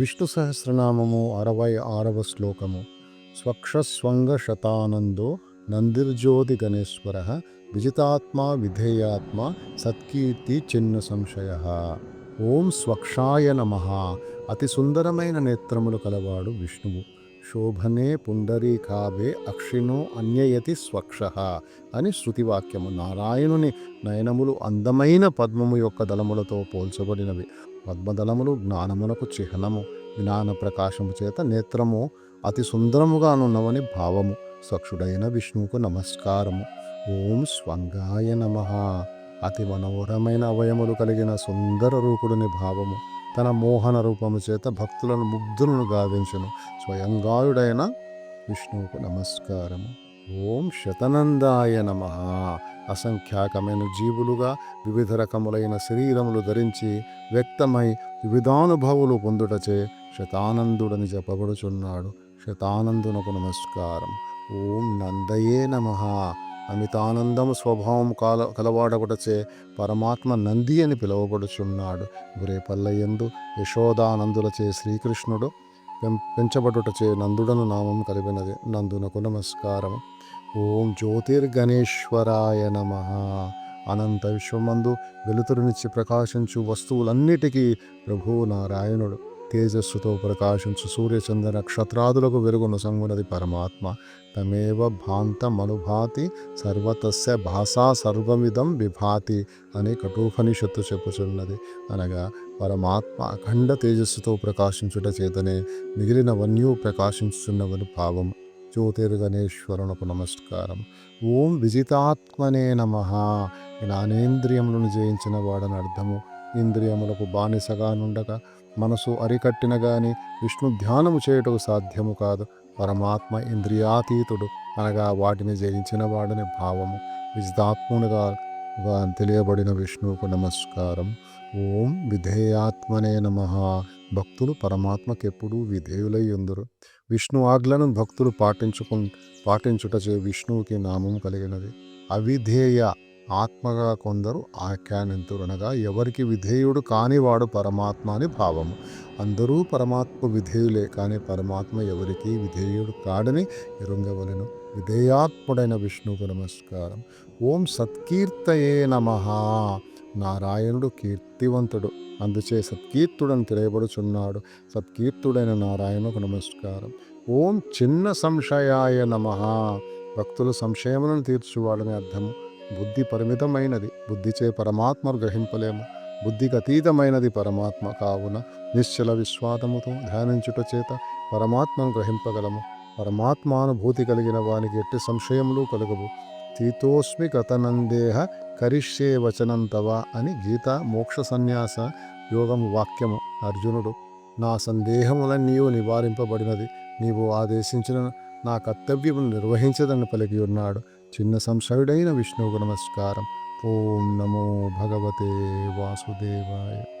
విష్ణు సహస్రనామము అరవై ఆరవ శ్లోకము. స్వక్షస్వంగ శతానందో నందిర్జ్యోతి గణేశ్వర విజితాత్మ విధేయాత్మ సత్కీర్తి చిన్న సంశయ. ఓం స్వక్షాయ నమ. అతి సుందరమైన నేత్రములు కలవాడు విష్ణువు. శోభనే పుండరీకాభే అక్షిణో అన్యయతి స్వక్ష అని శృతివాక్యము. నారాయణుని నయనములు అందమైన పద్మము యొక్క దళములతో పోల్చబడినవి. పద్మదళములు జ్ఞానమునకు చిహ్నము. జ్ఞాన ప్రకాశము చేత నేత్రము అతి సుందరముగానున్నవని భావము. స్వక్షుడైన విష్ణువుకు నమస్కారము. ఓం స్వంగాయ నమ. అతి మనోహరమైన అవయములు కలిగిన సుందర రూపుడుని భావము. తన మోహన రూపము చేత భక్తులను ముగ్ధులను గావించును. స్వయంగాయుడైన విష్ణువుకు నమస్కారము. ఓం శతనందాయ నమ. అసంఖ్యాకమైన జీవులుగా వివిధ రకములైన శరీరములు ధరించి వ్యక్తమై వివిధానుభవులు పొందుటచే శతానందుడని చెప్పబడుచున్నాడు శతానందునకు నమస్కారం. ఓం నందయే నమ. అమితానందం స్వభావం కాల కలవాడగుటచే పరమాత్మ నంది అని పిలువబడుచున్నాడు. గురేపల్లయందు యశోదానందులచే శ్రీకృష్ణుడు పెం పెంచబడుటచే నందుడను నామం కలిపినది నందునకు నమస్కారం ఓం జ్యోతిర్గణేశ్వరాయ నమ. అనంత విశ్వమందు వెలుతురునిచ్చి ప్రకాశించు వస్తువులన్నిటికీ ప్రభువు నారాయణుడు. తేజస్సుతో ప్రకాశించు సూర్యచంద్ర నక్షత్రాదులకు వెలుగును సంగునది పరమాత్మ. తమేవ భాంతమనుభాతి సర్వతస్య భాషా సర్వమిదం విభాతి అని కఠోపనిషత్తు చెప్పుచున్నది. అనగా పరమాత్మ అఖండ తేజస్సుతో ప్రకాశించుట చేతనే మిగిలినవన్యూ ప్రకాశించున్నవని భావం. జ్యోతిర్గణేశ్వరునకు నమస్కారం. ఓం విజితాత్మనే నమ. జ్ఞానేంద్రియములను జయించిన వాడని అర్థము ఇంద్రియములకు బానిసగా నుండగా మనసు అరికట్టిన గాని విష్ణు ధ్యానము చేయుటకు సాధ్యము కాదు. పరమాత్మ ఇంద్రియాతీతుడు అనగా వాటిని జయించిన వాడని భావము. విజితాత్మునిగా తెలియబడిన విష్ణువుకు నమస్కారం. ఓం విధేయాత్మనే నమ. భక్తులు పరమాత్మకు ఎప్పుడూ విధేయులై ఉందరు విష్ణు ఆజ్ఞలను భక్తులు పాటించుకు పాటించుటచే విష్ణువుకి నామం కలిగినది. అవిధేయ ఆత్మగా కొందరు ఆఖ్యానింతురు అనగా ఎవరికి విధేయుడు కానివాడు పరమాత్మ అని భావము. అందరూ పరమాత్మ విధేయులే కానీ పరమాత్మ ఎవరికి విధేయుడు కాడని ఎరుంగవలను. విధేయాత్ముడైన విష్ణువుకు నమస్కారం. ఓం సత్కీర్తయే నమ. నారాయణుడు కీర్తివంతుడు. అందుచే సత్కీర్తుడని తెలియబడుచున్నాడు. సత్కీర్తుడైన నారాయణుకు నమస్కారం. ఓం చిన్న సంశయాయ నమ. భక్తులు సంశయములను తీర్చువాడని అర్థము. బుద్ధి పరిమితమైనది. బుద్ధిచే పరమాత్మను గ్రహింపలేము. బుద్ధికి అతీతమైనది పరమాత్మ కావున నిశ్చల విశ్వాసముతో ధ్యానించుట చేత పరమాత్మను గ్రహింపగలము. పరమాత్మానుభూతి కలిగిన వానికి ఎట్టి సంశయములు కలుగవు. తీతోస్మి కథనందేహ కరిష్యే వచనంతవా అని గీత మోక్ష సన్యాస యోగము వాక్యము. అర్జునుడు నా సందేహములన్నీయు నివారింపబడినది. నీవు ఆదేశించిన నా కర్తవ్యమును నిర్వహించదని పలికి ఉన్నాడు చిన్న సంశయుడైన విష్ణువుకు నమస్కారం. ఓం నమో భగవతే వాసుదేవాయ.